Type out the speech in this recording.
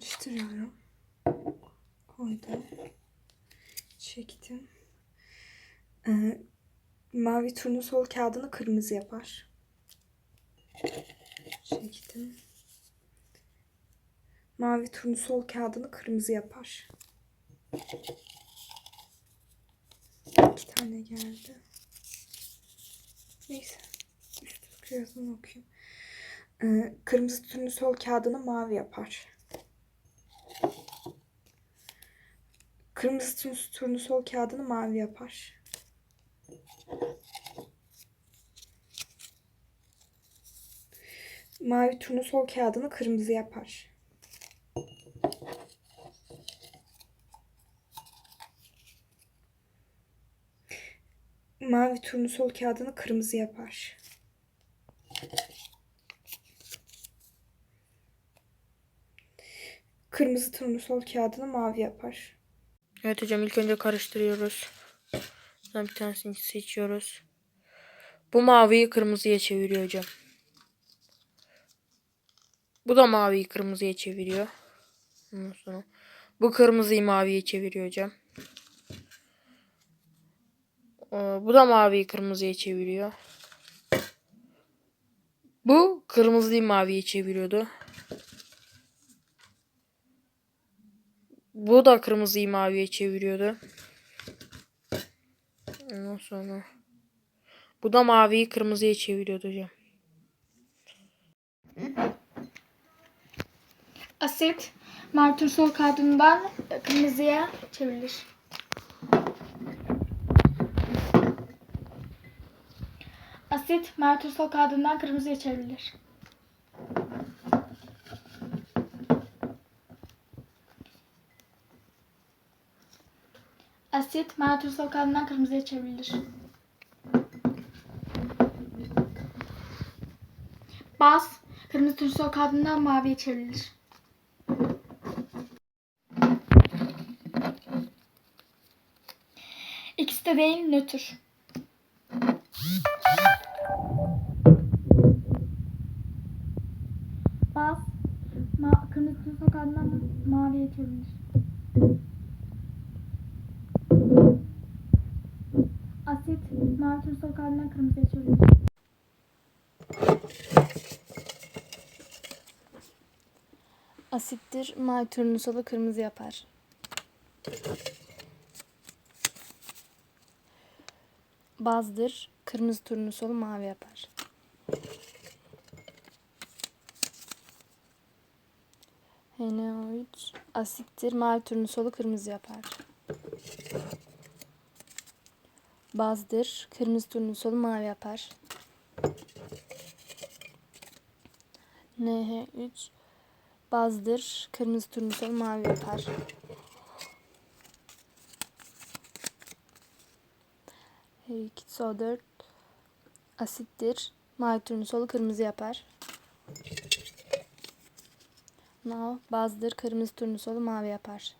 Karıştırıyorum. Koydum. Çektim. Ee, mavi turnusol kağıdını kırmızı yapar. Çektim. Mavi turnusol kağıdını kırmızı yapar. İki tane geldi. Neyse. Üst yazını okuyayım. Ee, kırmızı turnusol kağıdını mavi yapar. Kırmızı turnus- turnusol kağıdını mavi yapar. Mavi turnusol kağıdını kırmızı yapar. Mavi turnusol kağıdını kırmızı yapar. Kırmızı turnusol kağıdını mavi yapar. Evet hocam ilk önce karıştırıyoruz. Buradan bir tanesini seçiyoruz. Bu maviyi kırmızıya çeviriyor hocam. Bu da maviyi kırmızıya çeviriyor. Ondan sonra bu kırmızıyı maviye çeviriyor hocam. Ee, Bu da maviyi kırmızıya çeviriyor. Bu kırmızıyı maviye çeviriyordu. Bu da kırmızıyı maviye çeviriyordu. Ondan sonra bu da maviyi kırmızıya çeviriyordu hocam. Asit martursol kağıdından kırmızıya çevrilir. Asit martursol kağıdından kırmızıya çevrilir. Asit martursol kağıdından kırmızıya çevrilir. Baz kırmızı tursol kağıdından maviye çevrilir. İkisi de değil nötr. Baz ma kırmızı tursol kağıdından maviye çevrilir. Asit mavi tursol kağıdından kırmızıya çevrilir. Asittir mavi turnusolu kırmızı yapar. Bazdır kırmızı turnusolu mavi yapar. HNO3 asittir mavi turnusolu kırmızı yapar. Bazdır kırmızı turnusolu mavi yapar. NH3 bazdır. Kırmızı turnusol mavi yapar. H2SO4 asittir. Mavi turnusolu kırmızı yapar. Now bazdır. Kırmızı turnusolu mavi yapar.